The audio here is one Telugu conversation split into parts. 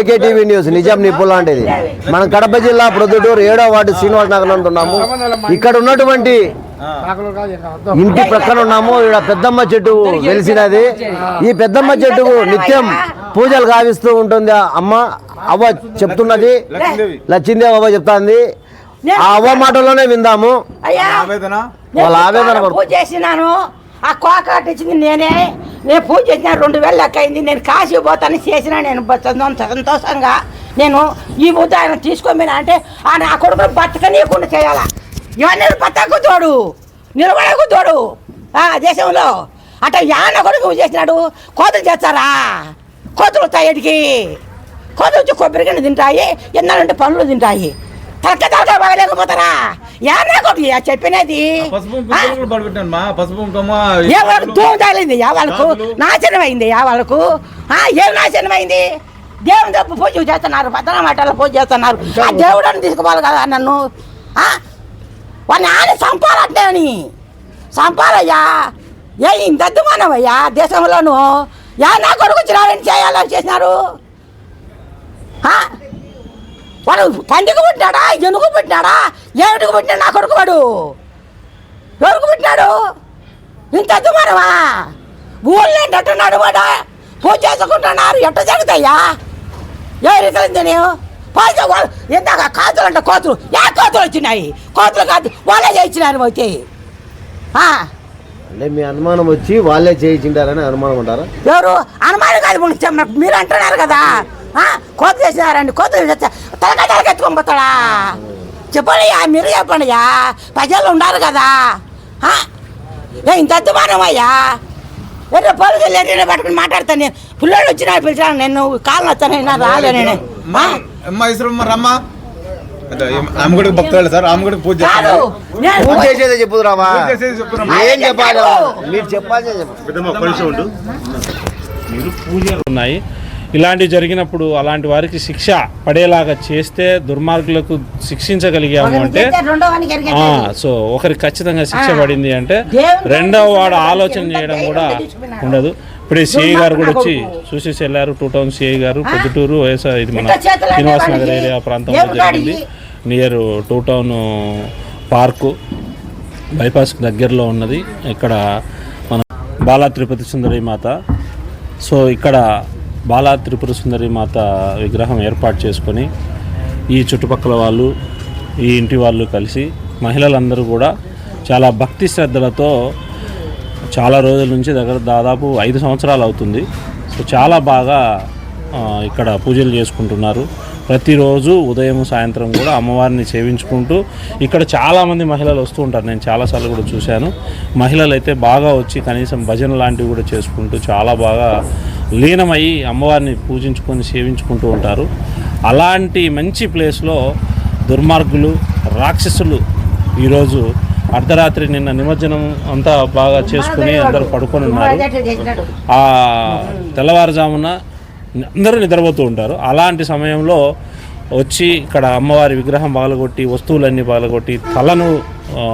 ఏకేటీవీ న్యూస్ నిజాం నిప్పు లాంటిది మనం కడప జిల్లా ప్రొద్దుటూరు ఏడో వార్డు శ్రీనివాస నగర్ ఉంటున్నాము. ఇక్కడ ఉన్నటువంటి ఇంటి ప్రక్కన ఉన్నాము. ఇక్కడ పెద్దమ్మ చెట్టు వెలిసినది. ఈ పెద్దమ్మ చెట్టుకు నిత్యం పూజలు గావిస్తూ ఉంటుంది. ఆ అమ్మ అవ్వ చెప్తున్నది. లచ్చిందేవి అవ్వ చెప్తాంది. ఆ అవ్వ మాటలోనే విందాము. అయ్యా ఆవేదన? నేను వాళ్ళ ఆవేదన చేసినాను. ఆ కోక ఇచ్చింది నేనే. నేను పూజ చేసిన రెండు వేలు లెక్క అయింది. నేను కాశీ పోతాను చేసిన నేను సంతోషంగా నేను ఈ ముద్ద ఆయన తీసుకొని అంటే ఆ నా కొడుకును బతకనీయకుండా చేయాలా? ఇవన్నీ బతకు తోడు నిలబడకు తోడు. ఆ దేశంలో అట యాన కొడుకు చేసినాడు? కోతలు చేస్తారా? కోతలు వస్తాయికి కోతలు వచ్చి కొబ్బరికాయలు తింటాయి ఎన్నాలంటే పనులు తింటాయి. తలక తలక బాగలేకపోతారా? కొడుకు యా చెప్పినది. ఏ వాళ్ళకు దూరం తగిలింది. యా వాళ్ళకు నాశనం అయింది వాళ్ళకు. ఆ, ఏం నాశనం అయింది దేవుని తప్పు పూజ చేస్తున్నారు. భద్రమాటలో పూజ చేస్తున్నారు. ఆ దేవుడని తీసుకోవాలి కదా నన్ను. ఆ? వాడిని ఆని చంపాలంటే అని. చంపాలయ్యా. ఏ ఇంత అద్దుమానమయ్యా దేశంలోను. యా నా కొడుకు వచ్చినాడని చేయాలని చేసినారు? ఆ? వాడు పండుగ పుట్టినాడా? ఎనుగు పుట్టినాడా? ఏమిటికి పుట్టినాడు నా కొడుకు వాడు? ఎవరికి పుట్టినాడు? ఇంత అద్దుమానమా ఊళ్ళో అంటున్నాడు వాడు పూజ చేసుకుంటున్నారు. ఎట్ట జరుగుతాయ్యా? ఎవరి తెలియదు పూజ ఇందాక కాతులు అంటే కోతులు. ఏ కోతులు వచ్చినాయి? కోతులు కాదు వాళ్ళే చేయించినారు ఆ, అంటే మీ అనుమానం వచ్చి వాళ్ళే చేయించింటారని అనుమానం ఉంటారా ఎవరు? అనుమానం కాదు మీరు అంటున్నారు కదా. కోత చేసినారండి కోతులు చేస్తే తలకాయ తలక ఎత్తుకొని పోతాడా? చెప్పండి మీరు చెప్పండి అయ్యా ప్రజలు ఉన్నారు కదా. ఆ, ఏ ఇంత అద్దుమానం అయ్యా? ఎర్ర పలుగు ఎర్ర పట్టుకుని మాట్లాడతాను నేను. పిల్లలు వచ్చినా పిలిచాను నేను కాళ్ళు వస్తాను రాలే నేను. రమ్మ? అంటే అమ్మగుడికి భక్తులు సార్ అమ్మగుడికి పూజ కాదు చేస్తున్నారు నేను పూజ చేసేదే చెప్పుదురావా పూజ చేసేది చెప్పురా. ఏం చెప్పాలి మీరు చెప్పాల్సిందే చెప్పు పెద్దమ్మ కొంచెం ఉండు. ఉన్నాయి. ఇలాంటివి జరిగినప్పుడు అలాంటి వారికి శిక్ష పడేలాగా చేస్తే దుర్మార్గులకు శిక్షించగలిగాము అంటే. సో ఒకరికి ఖచ్చితంగా శిక్ష. పడింది అంటే రెండవ వాడు ఆలోచన చేయడం కూడా. ఉండదు ఇప్పుడు సిఐ గారు కూడా వచ్చి. చూసేసి వెళ్ళారు టూ టౌన్ సిఐ గారు? పొద్దుటూరు వైఎస్ఆర్ ఇది మన శ్రీనివాస్ నగర్ ఏరియా ప్రాంతంలో జరిగింది. నియర్ టూ టౌన్ పార్కు బైపాస్కి దగ్గరలో ఉన్నది ఇక్కడ మన బాలా తిరుపతి సుందరి మాత సో ఇక్కడ బాలా త్రిపుర సుందరి మాత విగ్రహం ఏర్పాటు చేసుకొని ఈ చుట్టుపక్కల వాళ్ళు ఈ ఇంటి వాళ్ళు కలిసి మహిళలందరూ కూడా చాలా భక్తి శ్రద్ధలతో చాలా రోజుల నుంచి దగ్గర దాదాపు ఐదు సంవత్సరాలు అవుతుంది. సో చాలా బాగా ఇక్కడ పూజలు చేసుకుంటున్నారు. ప్రతిరోజు ఉదయం సాయంత్రం కూడా అమ్మవారిని సేవించుకుంటూ ఇక్కడ చాలామంది మహిళలు వస్తూ ఉంటారు. నేను చాలాసార్లు కూడా చూశాను. మహిళలు అయితే బాగా వచ్చి కనీసం భజన లాంటివి కూడా చేసుకుంటూ చాలా బాగా లీనమయ్యి అమ్మవారిని పూజించుకొని సేవించుకుంటూ ఉంటారు. అలాంటి మంచి ప్లేస్లో దుర్మార్గులు రాక్షసులు ఈరోజు అర్ధరాత్రి నిన్న నిమజ్జనం అంతా బాగా చేసుకుని అందరూ పడుకొని ఉన్నారు. ఆ తెల్లవారుజామున అందరూ నిద్రపోతూ ఉంటారు. అలాంటి సమయంలో వచ్చి ఇక్కడ అమ్మవారి విగ్రహం పగలగొట్టి వస్తువులన్నీ పగలగొట్టి తలను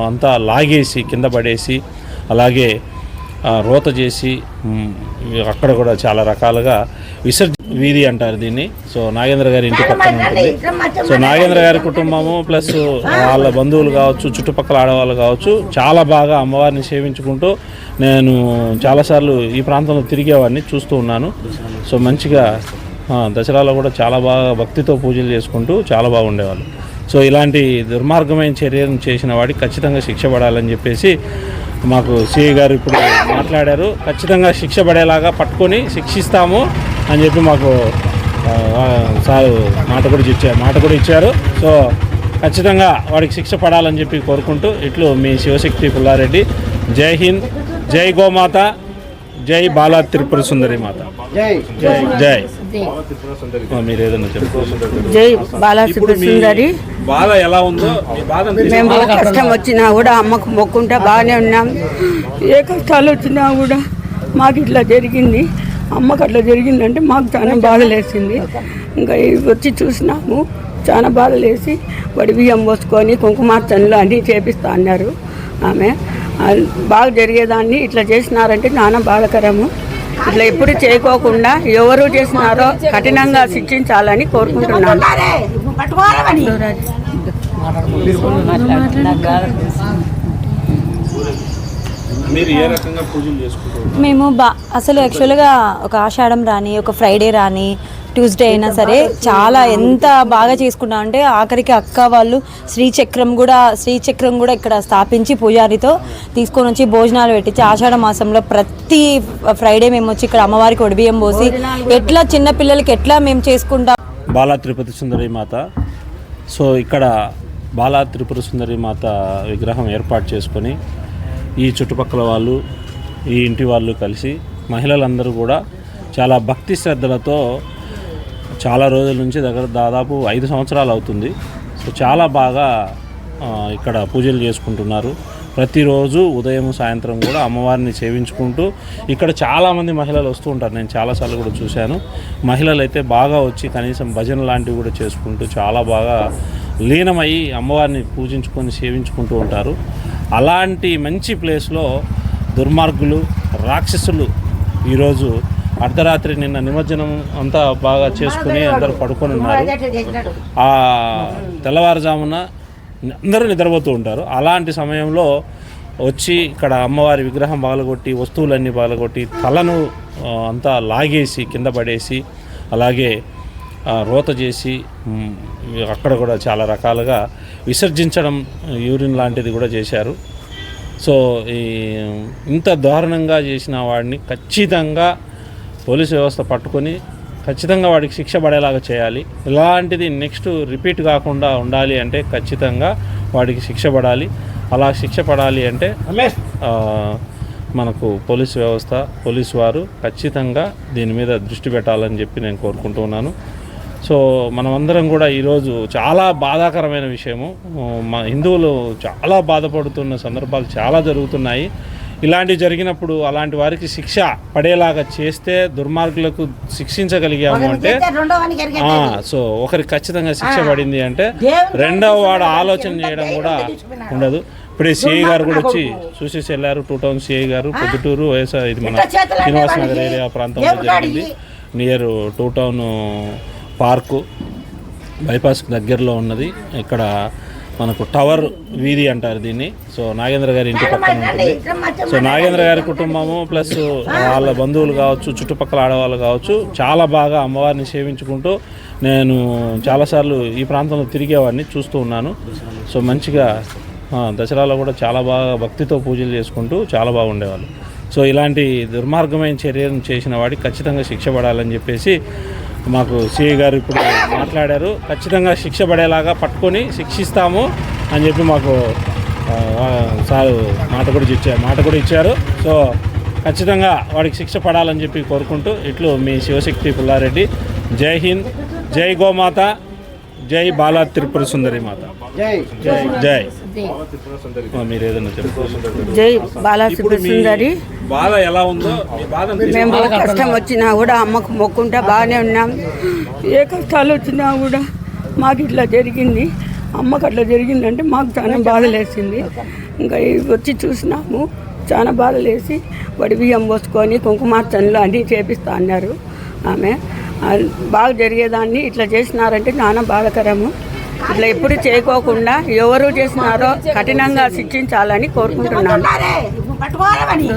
అంతా లాగేసి కింద పడేసి అలాగే రోత చేసి అక్కడ కూడా చాలా రకాలుగా విసర్జ వీధి అంటారు దీన్ని. సో నాగేంద్ర గారి ఇంటి పక్కన ఉంటుంది. సో నాగేంద్ర గారి కుటుంబము ప్లస్ వాళ్ళ బంధువులు కావచ్చు చుట్టుపక్కల ఆడవాళ్ళు కావచ్చు చాలా బాగా అమ్మవారిని సేవించుకుంటూ నేను చాలాసార్లు ఈ ప్రాంతంలో తిరిగేవాడిని చూస్తూ ఉన్నాను. సో మంచిగా దసరాలో కూడా చాలా బాగా భక్తితో పూజలు చేసుకుంటూ చాలా బాగుండేవాళ్ళు. సో ఇలాంటి దుర్మార్గమైన చర్యను చేసిన వాడికి ఖచ్చితంగా శిక్ష పడాలని చెప్పేసి మాకు సిఐ గారు ఇప్పుడు మాట్లాడారు. ఖచ్చితంగా శిక్ష పడేలాగా పట్టుకొని శిక్షిస్తాము అని చెప్పి మాకు సార్ మాట కూడా ఇచ్చారు మాట కూడా ఇచ్చారు. సో ఖచ్చితంగా వాడికి శిక్ష పడాలని చెప్పి కోరుకుంటూ ఇట్లు మీ శివశక్తి పుల్లారెడ్డి. జై హింద్ జై గోమాత. జై బాలా త్రిపుర సుందరి మాత. జై. జై. మీరు చెప్పండి. బాలాసుబ్ర సుందరి. బాధ ఎలా ఉందో మేము కష్టం వచ్చినా కూడా అమ్మకు మొక్కుంటే బాగానే ఉన్నాం. ఏ కష్టాలు వచ్చినా కూడా మాకు ఇట్లా జరిగింది. అమ్మకు అట్లా జరిగిందంటే మాకు చాలా బాధ లేసింది ఇంకా ఇవి వచ్చి చూసినాము చాలా బాధ లేసి వడి బియ్యం పోసుకొని కుంకుమార్చనలు అన్నీ చేపిస్తా అన్నారు. ఆమె. అది బాగా జరిగేదాన్ని ఇట్లా చేసినారంటే నానా బాధకరము ఇట్లా ఎప్పుడు చేయకోకుండా ఎవరు చేసినారో కఠినంగా శిక్షించాలని కోరుకుంటున్నాను. ఉన్నారే, పట్టుకోవాలని మీరు ఏ రకంగా పూజలు చేసుకుంటారు? మేము బా అసలు యాక్చువల్గా ఒక ఆషాఢం రాని ఒక ఫ్రైడే రాని ట్యూస్డే అయినా సరే చాలా ఎంత బాగా చేసుకుంటాం అంటే ఆఖరికి అక్క వాళ్ళు శ్రీచక్రం కూడా శ్రీచక్రం కూడా ఇక్కడ స్థాపించి పూజారితో తీసుకొని వచ్చి భోజనాలు పెట్టించి ఆషాఢ మాసంలో ప్రతి ఫ్రైడే మేము వచ్చి ఇక్కడ అమ్మవారికి ఒడిబియ్యం పోసి ఎట్లా చిన్న పిల్లలకి ఎట్లా మేము చేసుకుంటాం? బాలా తిరుపతి సుందరి మాత. సో ఇక్కడ బాలా త్రిపుర సుందరి మాత విగ్రహం ఏర్పాటు చేసుకొని ఈ చుట్టుపక్కల వాళ్ళు ఈ ఇంటి వాళ్ళు కలిసి మహిళలందరూ కూడా చాలా భక్తి శ్రద్ధలతో చాలా రోజుల నుంచి దగ్గర దాదాపు ఐదు సంవత్సరాలు అవుతుంది. సో చాలా బాగా ఇక్కడ పూజలు చేసుకుంటున్నారు. ప్రతిరోజు ఉదయం సాయంత్రం కూడా అమ్మవారిని సేవించుకుంటూ ఇక్కడ చాలామంది మహిళలు వస్తూ ఉంటారు. నేను చాలాసార్లు కూడా చూశాను. మహిళలు అయితే బాగా వచ్చి కనీసం భజన లాంటివి కూడా చేసుకుంటూ చాలా బాగా లీనమయ్యి అమ్మవారిని పూజించుకొని సేవించుకుంటూ ఉంటారు. అలాంటి మంచి ప్లేస్లో దుర్మార్గులు రాక్షసులు ఈరోజు అర్ధరాత్రి నిన్న నిమజ్జనం అంతా బాగా చేసుకుని అందరూ పడుకొని ఉన్నారు. ఆ తెల్లవారుజామున అందరూ నిద్రపోతూ ఉంటారు. అలాంటి సమయంలో వచ్చి ఇక్కడ అమ్మవారి విగ్రహం పగలగొట్టి వస్తువులన్నీ పగలగొట్టి తలను అంతా లాగేసి కింద పడేసి అలాగే రోత చేసి అక్కడ కూడా చాలా రకాలుగా విసర్జించడం యూరిన్ లాంటిది కూడా చేశారు. సో ఈ ఇంత దారుణంగా చేసిన వాడిని ఖచ్చితంగా పోలీసు వ్యవస్థ పట్టుకొని ఖచ్చితంగా వాడికి శిక్ష పడేలాగా చేయాలి. ఇలాంటిది నెక్స్ట్ రిపీట్ కాకుండా ఉండాలి అంటే ఖచ్చితంగా వాడికి శిక్ష పడాలి. అలా శిక్ష పడాలి అంటే మనకు పోలీసు వ్యవస్థ పోలీసు వారు ఖచ్చితంగా దీని మీద దృష్టి పెట్టాలని చెప్పి నేను కోరుకుంటూ ఉన్నాను. సో మనమందరం కూడా ఈరోజు చాలా బాధాకరమైన విషయము. మా హిందువులు చాలా బాధపడుతున్న సందర్భాలు చాలా జరుగుతున్నాయి. ఇలాంటివి జరిగినప్పుడు అలాంటి వారికి శిక్ష పడేలాగా చేస్తే దుర్మార్గులకు శిక్షించగలిగాము అంటే సో ఒకరికి ఖచ్చితంగా శిక్ష పడింది అంటే రెండవ వాడు ఆలోచన చేయడం కూడా ఉండదు. ఇప్పుడే సిఐ గారు కూడా వచ్చి చూసేసి వెళ్ళారు టూ టౌన్ సిఐ గారు పొద్దుటూరు వైఎస్ఆర్ ఇది మన శ్రీనివాస్ నగర్ ఏరియా ప్రాంతంలో జరిగింది. Near to town park bypass దగ్గరలో ఉన్నది. ఇక్కడ మనకు టవర్ వీధి అంటారు దీన్ని. సో నాగేంద్ర గారి ఇంటి పక్కన ఉంటుంది. సో నాగేంద్ర గారి కుటుంబము ప్లస్ వాళ్ళ బంధువులు కావచ్చు చుట్టుపక్కల ఆడవాళ్ళు కావచ్చు చాలా బాగా అమ్మవారిని సేవించుకుంటూ నేను చాలాసార్లు ఈ ప్రాంతంలో తిరిగేవాడిని చూస్తూ ఉన్నాను. సో మంచిగా దసరాలో కూడా చాలా బాగా భక్తితో పూజలు చేసుకుంటూ చాలా బాగుండేవాళ్ళు. సో ఇలాంటి దుర్మార్గమైన చర్యలను చేసిన వాడికి ఖచ్చితంగా శిక్ష పడాలని చెప్పేసి మాకు సిఐ గారు ఇప్పుడు మాట్లాడారు. ఖచ్చితంగా శిక్ష పడేలాగా పట్టుకొని శిక్షిస్తాము అని చెప్పి మాకు సారు సార్ మాట కూడా ఇచ్చారు మాట కూడా ఇచ్చారు. సో ఖచ్చితంగా వాడికి శిక్ష పడాలని చెప్పి కోరుకుంటూ ఇట్లు మీ శివశక్తి పుల్లారెడ్డి. జై హింద్. జై గోమాత. జై బాలా త్రిపుర సుందరి మాత. జై. జై. సుందరి బాధ ఎలా ఉందో బాధ మేము కష్టం వచ్చినా కూడా అమ్మకు మొక్కుంటా బాగానే ఉన్నాం. ఏ కష్టాలు వచ్చినా కూడా మాకు ఇట్లా జరిగింది. అమ్మకు అట్లా జరిగిందంటే మాకు చాలా బాధలేసింది. ఇంకా ఈ వచ్చి చూసినాము చాలా బాధలేసి వడి బియ్యం పోసుకొని కుంకుమార్చనలు అన్నీ చేపిస్తా అన్నారు ఆమె. బాగా జరిగేదాన్ని ఇట్లా చేసినారంటే చాలా బాధకరము. ఇట్లా ఎప్పుడు చేయకోకుండా ఎవరు చేసినారో కఠినంగా శిక్షించాలని కోరుకుంటున్నాను. ఉన్నారే, పట్టుకోవాలని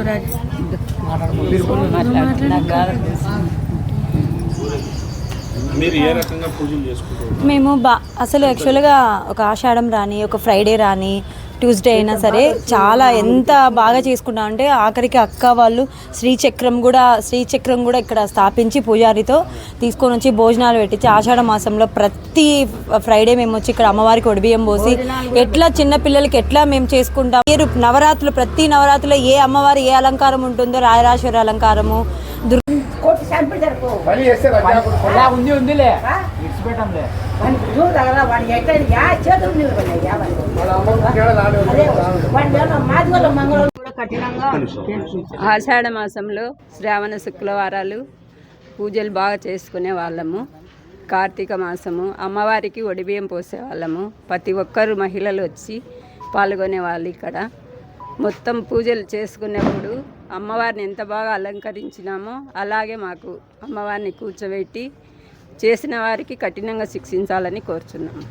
మీరు ఏ రకంగా పూజలు చేసుకుంటారు? మేము బా అసలు యాక్చువల్గా ఒక ఆషాఢం రాని ఒక ఫ్రైడే రాని ట్యూస్డే అయినా సరే చాలా ఎంత బాగా చేసుకుంటాం అంటే ఆఖరికి అక్క వాళ్ళు శ్రీచక్రం కూడా శ్రీచక్రం కూడా ఇక్కడ స్థాపించి పూజారితో తీసుకొని వచ్చి భోజనాలు పెట్టించి ఆషాఢ మాసంలో ప్రతి ఫ్రైడే మేము వచ్చి ఇక్కడ అమ్మవారికి ఒడిబియ్యం పోసి ఎట్లా చిన్న పిల్లలకి ఎట్లా మేము చేసుకుంటాం? మీరు నవరాత్రులు ప్రతి నవరాత్రిలో ఏ అమ్మవారి ఏ అలంకారం ఉంటుందో రాయరాశ్వరి అలంకారము దుర్ కొట్టి చంపి జరుపు ఇలా ఉంది ఉందిలే. వాడికి చేతులు మంగళ ఆషాఢ మాసంలో శ్రావణ శుక్రవారాలు పూజలు బాగా చేసుకునే వాళ్ళము. కార్తీక మాసము అమ్మవారికి ఒడిబియ్యం పోసేవాళ్ళము ప్రతి ఒక్కరు మహిళలు వచ్చి పాల్గొనే వాళ్ళు ఇక్కడ. మొత్తం పూజలు చేసుకునేప్పుడు అమ్మవారిని ఎంత బాగా అలంకరించినామో అలాగే మాకు అమ్మవారిని కూర్చోబెట్టి చేసిన వారికి కఠినంగా శిక్షించాలని కోరుచున్నాము